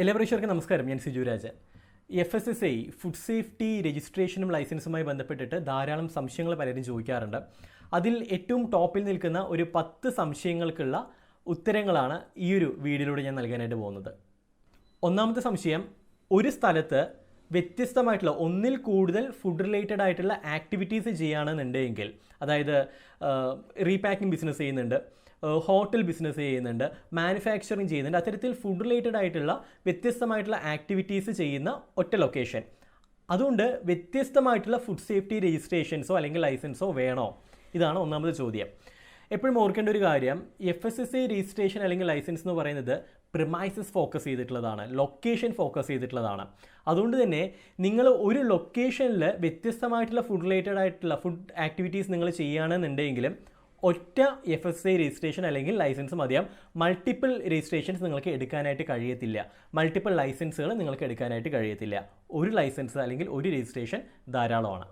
എല്ലാ പ്രേക്ഷകർക്കും നമസ്കാരം. ഞാൻ Siju Rajan. F S S I food safety രജിസ്ട്രേഷനും ലൈസൻസുമായി ബന്ധപ്പെട്ടിട്ട് ധാരാളം സംശയങ്ങൾ പലരും ചോദിക്കാറുണ്ട്. അതിൽ ഏറ്റവും ടോപ്പിൽ നിൽക്കുന്ന ഒരു പത്ത് സംശയങ്ങൾക്കുള്ള ഉത്തരങ്ങളാണ് ഈ ഒരു വീഡിയോയിലൂടെ ഞാൻ നൽകാനായിട്ട് പോകുന്നത്. ഒന്നാമത്തെ സംശയം ഒരു സ്ഥലത്ത് വ്യത്യസ്തമായിട്ടുള്ള ഒന്നിൽ കൂടുതൽ ഫുഡ് റിലേറ്റഡ് ആയിട്ടുള്ള ആക്ടിവിറ്റീസ് ചെയ്യുകയാണെന്നുണ്ടെങ്കിൽ അതായത് റീപാക്കിംഗ് ബിസിനസ് ചെയ്യുന്നുണ്ട്. ഹോട്ടൽ ബിസിനസ് ചെയ്യുന്നുണ്ട് മാനുഫാക്ചറിങ് ചെയ്യുന്നുണ്ട്. അത്തരത്തിൽ ഫുഡ് റിലേറ്റഡ് ആയിട്ടുള്ള വ്യത്യസ്തമായിട്ടുള്ള ആക്ടിവിറ്റീസ് ചെയ്യുന്ന ഒറ്റ ലൊക്കേഷൻ അതുകൊണ്ട് വ്യത്യസ്തമായിട്ടുള്ള ഫുഡ് സേഫ്റ്റി രജിസ്ട്രേഷൻസോ അല്ലെങ്കിൽ ലൈസൻസോ വേണോ? ഇതാണ് ഒന്നാമത്തെ ചോദ്യം. എപ്പോഴും ഓർക്കേണ്ട ഒരു കാര്യം F S S I registration അല്ലെങ്കിൽ ലൈസൻസ് എന്ന് പറയുന്നത് പ്രിമൈസസ് ഫോക്കസ് ചെയ്തിട്ടുള്ളതാണ് ലൊക്കേഷൻ ഫോക്കസ് ചെയ്തിട്ടുള്ളതാണ്. അതുകൊണ്ട് തന്നെ നിങ്ങൾ ഒരു ലൊക്കേഷനിൽ വ്യത്യസ്തമായിട്ടുള്ള ഫുഡ് റിലേറ്റഡ് ആയിട്ടുള്ള ഫുഡ് ആക്ടിവിറ്റീസ് നിങ്ങൾ ചെയ്യുകയാണെന്നുണ്ടെങ്കിലും ഒറ്റ എഫ് എസ് ഐ രജിസ്ട്രേഷൻ അല്ലെങ്കിൽ ലൈസൻസ് മതിയാം മൾട്ടിപ്പിൾ രജിസ്ട്രേഷൻസ് നിങ്ങൾക്ക് എടുക്കാനായിട്ട് കഴിയത്തില്ല. മൾട്ടിപ്പിൾ ലൈസൻസുകൾ നിങ്ങൾക്ക് എടുക്കാനായിട്ട് കഴിയത്തില്ല. ഒരു ലൈസൻസ് അല്ലെങ്കിൽ ഒരു രജിസ്ട്രേഷൻ ധാരാളമാണ്.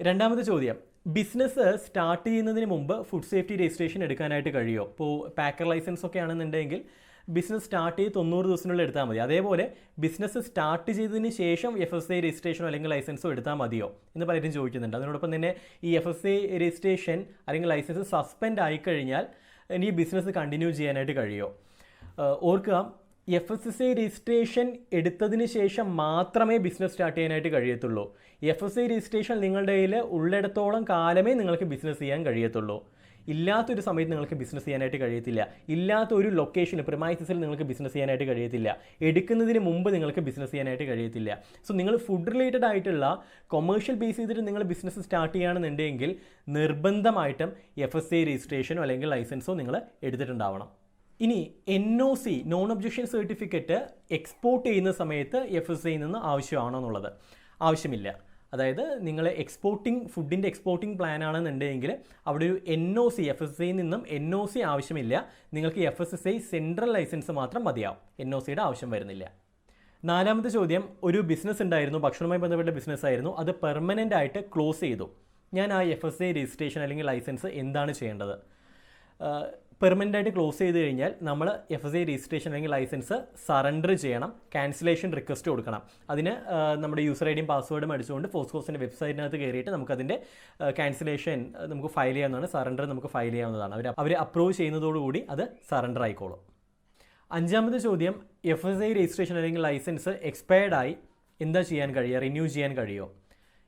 രണ്ടാമത്തെ ചോദ്യം. ബിസിനസ് സ്റ്റാർട്ട് ചെയ്യുന്നതിന് മുമ്പ് ഫുഡ് സേഫ്റ്റി രജിസ്ട്രേഷൻ എടുക്കാനായിട്ട് കഴിയുമോ ഇപ്പോൾ പാക്കർ ലൈസൻസ് ഒക്കെ ആണെന്നുണ്ടെങ്കിൽ ബിസിനസ് സ്റ്റാർട്ട് ചെയ്ത് തൊണ്ണൂറ് ദിവസത്തിനുള്ളിൽ എടുത്താൽ മതി. അതേപോലെ ബിസിനസ് സ്റ്റാർട്ട് ചെയ്തതിന് ശേഷം എഫ് എസ് ഐ രജിസ്ട്രേഷനോ അല്ലെങ്കിൽ ലൈസൻസോ എടുത്താൽ മതിയോ എന്ന് പലരും ചോദിക്കുന്നുണ്ട്. അതിനോടൊപ്പം തന്നെ ഈ എഫ് എസ് ഐ രജിസ്ട്രേഷൻ അല്ലെങ്കിൽ ലൈസൻസ് സസ്പെൻഡ് ആയിക്കഴിഞ്ഞാൽ ഇനി ബിസിനസ് കണ്ടിന്യൂ ചെയ്യാനായിട്ട് കഴിയുമോ ഓർക്കുക F S S I registration എടുത്തതിന് ശേഷം മാത്രമേ ബിസിനസ് സ്റ്റാർട്ട് ചെയ്യാനായിട്ട് കഴിയത്തുള്ളൂ. എഫ് എസ് ഐ രജിസ്ട്രേഷൻ നിങ്ങളുടെ കയ്യിൽ ഉള്ളിടത്തോളം കാലമേ നിങ്ങൾക്ക് ബിസിനസ് ചെയ്യാൻ കഴിയത്തുള്ളൂ. ഇല്ലാത്തൊരു സമയത്ത് നിങ്ങൾക്ക് ബിസിനസ് ചെയ്യാനായിട്ട് കഴിയത്തില്ല. ഇല്ലാത്ത ഒരു ലൊക്കേഷനിൽ പ്രിമൈസസിൽ നിങ്ങൾക്ക് ബിസിനസ് ചെയ്യാനായിട്ട് കഴിയത്തില്ല. എടുക്കുന്നതിന് മുമ്പ് നിങ്ങൾക്ക് ബിസിനസ് ചെയ്യാനായിട്ട് കഴിയത്തില്ല. സോ നിങ്ങൾ ഫുഡ് റിലേറ്റഡ് ആയിട്ടുള്ള കൊമേഴ്ഷ്യൽ ബേസ് ചെയ്തിട്ട് നിങ്ങൾ ബിസിനസ് സ്റ്റാർട്ട് ചെയ്യുകയാണെന്നുണ്ടെങ്കിൽ നിർബന്ധമായിട്ടും എഫ് എസ് എ രജിസ്ട്രേഷനോ അല്ലെങ്കിൽ ലൈസൻസോ നിങ്ങൾ എടുത്തിട്ടുണ്ടാവണം. ഇനി N O C non objection certificate export ചെയ്യുന്ന സമയത്ത് എഫ് എസ് ഐയിൽ നിന്ന് ആവശ്യമാണോ എന്നുള്ളത്? ആവശ്യമില്ല. അതായത് നിങ്ങൾ എക്സ്പോർട്ടിംഗ് ഫുഡിന്റെ എക്സ്പോർട്ടിംഗ് പ്ലാൻ ആണെന്നുണ്ടെങ്കിൽ അവിടെ ഒരു N O C F S ഐയിൽ നിന്നും എൻ ഒ സി ആവശ്യമില്ല. നിങ്ങൾക്ക് F S S I central licence മാത്രം മതിയാവും. എൻ ഒ സിയുടെ ആവശ്യം വരുന്നില്ല. നാലാമത്തെ ചോദ്യം ഒരു ബിസിനസ് ഉണ്ടായിരുന്നു ഭക്ഷണവുമായി ബന്ധപ്പെട്ട ബിസിനസ് ആയിരുന്നു അത് പെർമനന്റ് ആയിട്ട് ക്ലോസ് ചെയ്തു. ഞാൻ ആ എഫ് എസ് ഐ രജിസ്ട്രേഷൻ അല്ലെങ്കിൽ ലൈസൻസ് എന്താണ് ചെയ്യേണ്ടത്? പെർമനന്റ് ആയിട്ട് ക്ലോസ് ചെയ്ത് കഴിഞ്ഞാൽ നമ്മൾ എഫ് എസ് ഐ രജിസ്ട്രേഷൻ അല്ലെങ്കിൽ ലൈസൻസ് സറണ്ടർ ചെയ്യണം ക്യാൻസലേഷൻ റിക്വസ്റ്റ് കൊടുക്കണം. അതിന് നമ്മുടെ യൂസർ ഐ ഡിയും പാസ്വേഡും അടിച്ചുകൊണ്ട് ഫോസ്കോസിന്റെ വെബ്സൈറ്റിനകത്ത് കയറിയിട്ട് നമുക്കതിന്റെ ക്യാൻസലേഷൻ നമുക്ക് ഫയൽ ചെയ്യാവുന്നതാണ്. സറണ്ടർ നമുക്ക് ഫയൽ ചെയ്യാവുന്നതാണ്. അവർ അവർ അപ്രൂവ് ചെയ്യുന്നതോടുകൂടി അത് സറണ്ടർ ആയിക്കോളും. അഞ്ചാമത്തെ ചോദ്യം എഫ് എസ് ഐ രജിസ്ട്രേഷൻ അല്ലെങ്കിൽ ലൈസൻസ് എക്സ്പയർഡ് ആയി എന്താ ചെയ്യാൻ കഴിയുക? റിന്യൂ ചെയ്യാൻ കഴിയുമോ?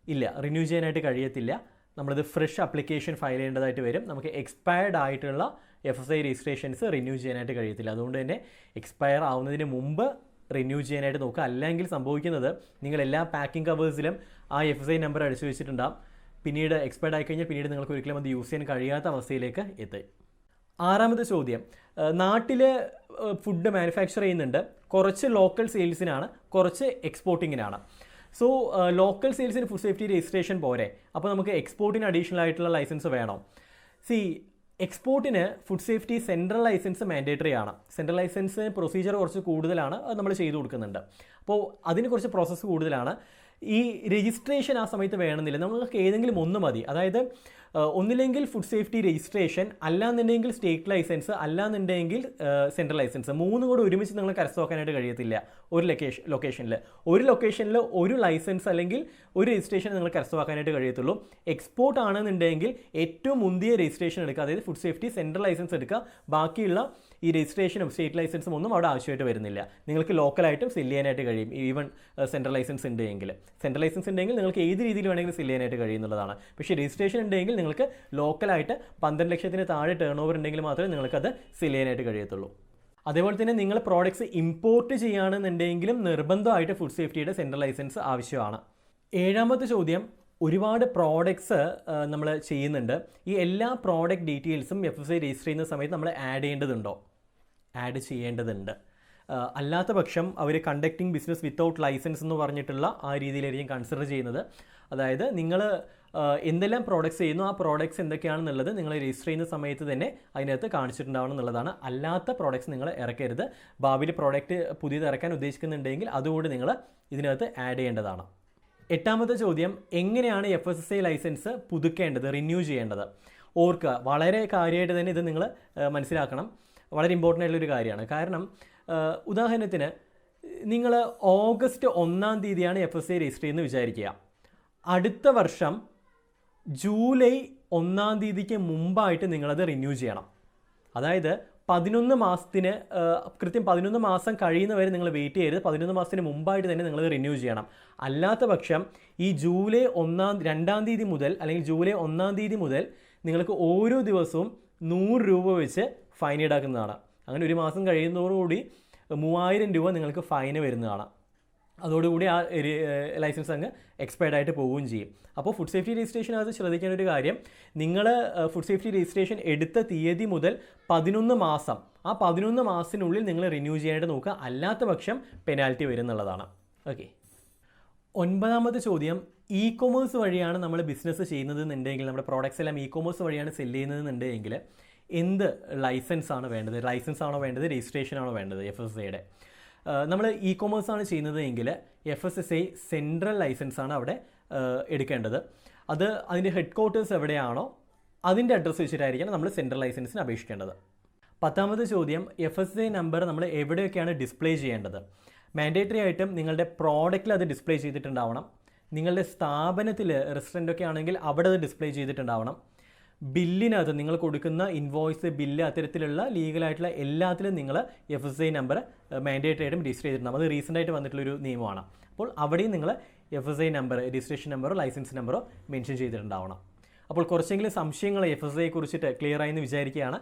ഇല്ല റിന്യൂ ചെയ്യാനായിട്ട് കഴിയത്തില്ല. നമ്മളിത് ഫ്രഷ് അപ്ലിക്കേഷൻ ഫയൽ ചെയ്യേണ്ടതായിട്ട് വരും. നമുക്ക് എക്സ്പയർഡ് ആയിട്ടുള്ള F S I registrations renew ചെയ്യാനായിട്ട് കഴിയത്തില്ല. അതുകൊണ്ട് തന്നെ എക്സ്പയർ ആവുന്നതിന് മുമ്പ് റിന്യൂ ചെയ്യാനായിട്ട് നോക്കുക. അല്ലെങ്കിൽ സംഭവിക്കുന്നത് നിങ്ങൾ എല്ലാ പാക്കിംഗ് കവേഴ്സിലും ആ എഫ് എസ് ഐ നമ്പർ അടിച്ചു വെച്ചിട്ടുണ്ടാകും പിന്നീട് എക്സ്പയർഡ് ആയി കഴിഞ്ഞാൽ പിന്നീട് നിങ്ങൾക്ക് ഒരിക്കലും അത് യൂസ് ചെയ്യാൻ കഴിയാത്ത അവസ്ഥയിലേക്ക് എത്തി. ആറാമത്തെ ചോദ്യം. നാട്ടിൽ ഫുഡ് മാനുഫാക്ചർ ചെയ്യുന്നുണ്ട്. കുറച്ച് ലോക്കൽ സെയിൽസിനാണ് കുറച്ച് എക്സ്പോർട്ടിങ്ങിനാണ് സോ ലോക്കൽ സെയിൽസിന് ഫുഡ് സേഫ്റ്റി രജിസ്ട്രേഷൻ പോരെ. അപ്പോൾ നമുക്ക് എക്സ്പോർട്ടിന് അഡീഷണൽ ആയിട്ടുള്ള ലൈസൻസ് വേണം. സി എക്സ്പോർട്ടിന് food safety central licence mandatory ആണ്. സെൻട്രൽ ലൈസൻസ് പ്രൊസീജിയർ കുറച്ച് കൂടുതലാണ് അത് നമ്മൾ ചെയ്തു കൊടുക്കുന്നുണ്ട്. അപ്പോൾ അതിന് കുറച്ച് പ്രോസസ്സ് കൂടുതലാണ്. ഈ രജിസ്ട്രേഷൻ ആ സമയത്ത് വേണമെന്നില്ല. നമുക്ക് ഏതെങ്കിലും ഒന്ന് മതി. അതായത് ഒന്നില്ലെങ്കിൽ ഫുഡ് സേഫ്റ്റി രജിസ്ട്രേഷൻ അല്ലാന്നുണ്ടെങ്കിൽ സ്റ്റേറ്റ് ലൈസൻസ് അല്ലാന്നുണ്ടെങ്കിൽ സെൻട്രൽ ലൈസൻസ് മൂന്നും കൂടെ ഒരുമിച്ച് നിങ്ങൾ കരസ്ഥമാക്കാനായിട്ട് കഴിയത്തില്ല. ഒരു ലൊക്കേഷൻ ലൊക്കേഷനിൽ ഒരു ലൊക്കേഷനിൽ ഒരു ലൈസൻസ് അല്ലെങ്കിൽ ഒരു രജിസ്ട്രേഷൻ നിങ്ങൾ കരസ്ഥമാക്കാനായിട്ട് കഴിയത്തുള്ളൂ. എക്സ്പോർട്ട് ആണെന്നുണ്ടെങ്കിൽ ഏറ്റവും മുന്തിയ രജിസ്ട്രേഷൻ എടുക്കുക. അതായത് ഫുഡ് സേഫ്റ്റി സെൻട്രൽ ലൈസൻസ് എടുക്കുക. ബാക്കിയുള്ള ഈ രജിസ്ട്രേഷനും സ്റ്റേറ്റ് ലൈസൻസും ഒന്നും അവിടെ ആവശ്യമായിട്ട് വരുന്നില്ല. നിങ്ങൾക്ക് ലോക്കലായിട്ടും സെൽ ചെയ്യാനായിട്ട് കഴിയും. ഈവൻ സെൻട്രൽ ലൈസൻസ് ഉണ്ടെങ്കിൽ സെൻട്രൽ ലൈസൻസ് ഉണ്ടെങ്കിൽ നിങ്ങൾക്ക് ഏത് രീതിയിൽ വേണമെങ്കിലും സെൽ ചെയ്യാനായിട്ട് കഴിയുന്നുള്ളതാണ് പക്ഷേ രജിസ്ട്രേഷൻ ഉണ്ടെങ്കിൽ നിങ്ങൾക്ക് ലോക്കലായിട്ട് പന്ത്രണ്ട് ലക്ഷത്തിന് താഴെ ടേൺ ഓവർ ഉണ്ടെങ്കിൽ മാത്രമേ നിങ്ങൾക്ക് അത് സെൽ ചെയ്യാനായിട്ട് കഴിയത്തുള്ളൂ. അതേപോലെ തന്നെ നിങ്ങൾ പ്രോഡക്ട്സ് ഇമ്പോർട്ട് ചെയ്യുകയാണെന്നുണ്ടെങ്കിലും നിർബന്ധമായിട്ട് ഫുഡ് സേഫ്റ്റിയുടെ സെൻട്രൽ ലൈസൻസ് ആവശ്യമാണ്. ഏഴാമത്തെ ചോദ്യം ഒരുപാട് പ്രോഡക്ട്സ് നമ്മൾ ചെയ്യുന്നുണ്ട്. ഈ എല്ലാ പ്രോഡക്റ്റ് ഡീറ്റെയിൽസും എഫ് എസ് ഐ രജിസ്റ്റർ ചെയ്യുന്ന സമയത്ത് നമ്മൾ ആഡ് ചെയ്യേണ്ടതുണ്ടോ? ആഡ് ചെയ്യേണ്ടതുണ്ട്. അല്ലാത്ത പക്ഷം അവർ കണ്ടക്ടിങ് ബിസിനസ് വിത്തൗട്ട് ലൈസൻസ് എന്ന് പറഞ്ഞിട്ടുള്ള ആ രീതിയിലായിരിക്കും കൺസിഡർ ചെയ്യുന്നത്. അതായത് നിങ്ങൾ എന്തെല്ലാം പ്രോഡക്ട്സ് ചെയ്യുന്നു ആ പ്രോഡക്റ്റ്സ് എന്തൊക്കെയാണെന്നുള്ളത് നിങ്ങൾ രജിസ്റ്റർ ചെയ്യുന്ന സമയത്ത് തന്നെ അതിനകത്ത് കാണിച്ചിട്ടുണ്ടാവണം എന്നുള്ളതാണ്. അല്ലാത്ത പ്രോഡക്ട്സ് നിങ്ങൾ ഇറക്കരുത്. ഭാവിയിൽ പ്രോഡക്റ്റ് പുതിയത് ഇറക്കാൻ ഉദ്ദേശിക്കുന്നുണ്ടെങ്കിൽ അതുകൂടി നിങ്ങൾ ഇതിനകത്ത് ആഡ് ചെയ്യേണ്ടതാണ്. എട്ടാമത്തെ ചോദ്യം എങ്ങനെയാണ് F S S I licence പുതുക്കേണ്ടത് renew ചെയ്യേണ്ടത്? ഓർക്കുക വളരെ കാര്യമായിട്ട് തന്നെ ഇത് നിങ്ങൾ മനസ്സിലാക്കണം. വളരെ ഇമ്പോർട്ടന്റ് ആയിട്ടുള്ളൊരു കാര്യമാണ്. കാരണം ഉദാഹരണത്തിന് നിങ്ങൾ ഓഗസ്റ്റ് ഒന്നാം തീയതിയാണ് എഫ് എസ് ഐ രജിസ്റ്റർ ചെയ്യുന്നത് വിചാരിക്കുക. അടുത്ത വർഷം ജൂലൈ ഒന്നാം തീയതിക്ക് മുമ്പായിട്ട് നിങ്ങളത് റിന്യൂ ചെയ്യണം. അതായത് പതിനൊന്ന് മാസത്തിന് കൃത്യം പതിനൊന്ന് മാസം കഴിയുന്നവരെ നിങ്ങൾ വെയിറ്റ് ചെയ്യരുത്. പതിനൊന്ന് മാസത്തിന് മുമ്പായിട്ട് തന്നെ നിങ്ങൾ റിന്യൂ ചെയ്യണം. അല്ലാത്ത പക്ഷം ഈ ജൂലൈ ഒന്നാം രണ്ടാം തീയതി മുതൽ അല്ലെങ്കിൽ ജൂലൈ ഒന്നാം തീയതി മുതൽ നിങ്ങൾക്ക് ഓരോ ദിവസവും നൂറ് രൂപ വെച്ച് ഫൈൻ ഈടാക്കുന്നതാണ്. അങ്ങനെ ഒരു മാസം കഴിയുന്നതോടുകൂടി മൂവായിരം രൂപ നിങ്ങൾക്ക് ഫൈന് വരുന്നതാണ് അതോടുകൂടി ആ ലൈസൻസ് അങ്ങ് എക്സ്പയർഡ് ആയിട്ട് പോവുകയും ചെയ്യും. അപ്പോൾ ഫുഡ് സേഫ്റ്റി രജിസ്ട്രേഷൻ രജിസ്ട്രേഷനകത്ത് ശ്രദ്ധിക്കേണ്ട ഒരു കാര്യം നിങ്ങൾ ഫുഡ് സേഫ്റ്റി രജിസ്ട്രേഷൻ എടുത്ത തീയതി മുതൽ പതിനൊന്ന് മാസം ആ പതിനൊന്ന് മാസത്തിനുള്ളിൽ നിങ്ങൾ റിന്യൂ ചെയ്യാനായിട്ട് നോക്കുക. അല്ലാത്ത പക്ഷം പെനാൽറ്റി വരും എന്നുള്ളതാണ്. ഓക്കെ ഒൻപതാമത്തെ ചോദ്യം ഇ കൊമേഴ്സ് വഴിയാണ് നമ്മൾ ബിസിനസ് ചെയ്യുന്നത് എന്നുണ്ടെങ്കിൽ നമ്മുടെ പ്രോഡക്റ്റ്സ് എല്ലാം ഇ കൊമേഴ്സ് വഴിയാണ് സെൽ ചെയ്യുന്നത് എന്നുണ്ടെങ്കിൽ എന്ത് ലൈസൻസ് ആണ് വേണ്ടത്? ലൈസൻസ് ആണോ വേണ്ടത്? രജിസ്ട്രേഷൻ ആണോ വേണ്ടത്? എഫ് എസ് ഐയുടെ നമ്മൾ ഇ കോമേഴ്സ് ആണ് ചെയ്യുന്നത് എങ്കിൽ F S S I central licence ആണ് അവിടെ എടുക്കേണ്ടത്. അത് അതിന്റെ ഹെഡ് ക്വാർട്ടേഴ്സ് എവിടെയാണോ അതിന്റെ അഡ്രസ്സ് വെച്ചിട്ടായിരിക്കണം നമ്മൾ സെൻട്രൽ ലൈസൻസിന് അപേക്ഷിക്കേണ്ടത്. പത്താമത് ചോദ്യം എഫ് എസ് ഐ നമ്പർ നമ്മൾ എവിടെയൊക്കെയാണ് ഡിസ്പ്ലേ ചെയ്യേണ്ടത്? മാൻഡേറ്ററി ആയിട്ടും നിങ്ങളുടെ പ്രോഡക്റ്റിൽ അത് ഡിസ്പ്ലേ ചെയ്തിട്ടുണ്ടാവണം. നിങ്ങളുടെ സ്ഥാപനത്തിൽ റെസ്റ്റോറന്റ് ഒക്കെ ആണെങ്കിൽ അവിടെ അത് ഡിസ്പ്ലേ ചെയ്തിട്ടുണ്ടാവണം. ബില്ലിനകത്ത് നിങ്ങൾ കൊടുക്കുന്ന ഇൻവോയ്സ് ബില്ല് അത്തരത്തിലുള്ള ലീഗലായിട്ടുള്ള എല്ലാത്തിലും നിങ്ങൾ F S I number mandatory ആയിട്ടും രജിസ്റ്റർ ചെയ്തിട്ടുണ്ട് അത് റീസെന്റ് ആയിട്ട് വന്നിട്ടുള്ളൊരു നിയമമാണ്. അപ്പോൾ അവിടെയും നിങ്ങൾ F S I number registration നമ്പറോ ലൈസൻസ് നമ്പറോ മെൻഷൻ ചെയ്തിട്ടുണ്ടാവണം. അപ്പോൾ കുറച്ചെങ്കിലും സംശയങ്ങൾ എഫ് എസ് ഐയെ കുറിച്ചിട്ട് ക്ലിയർ ആയി എന്ന് വിചാരിക്കുകയാണ്.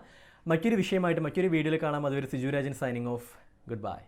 മറ്റൊരു വിഷയമായിട്ട് മറ്റൊരു വീഡിയോയിൽ കാണാം. അതുവരെ Sijurajan signing off good by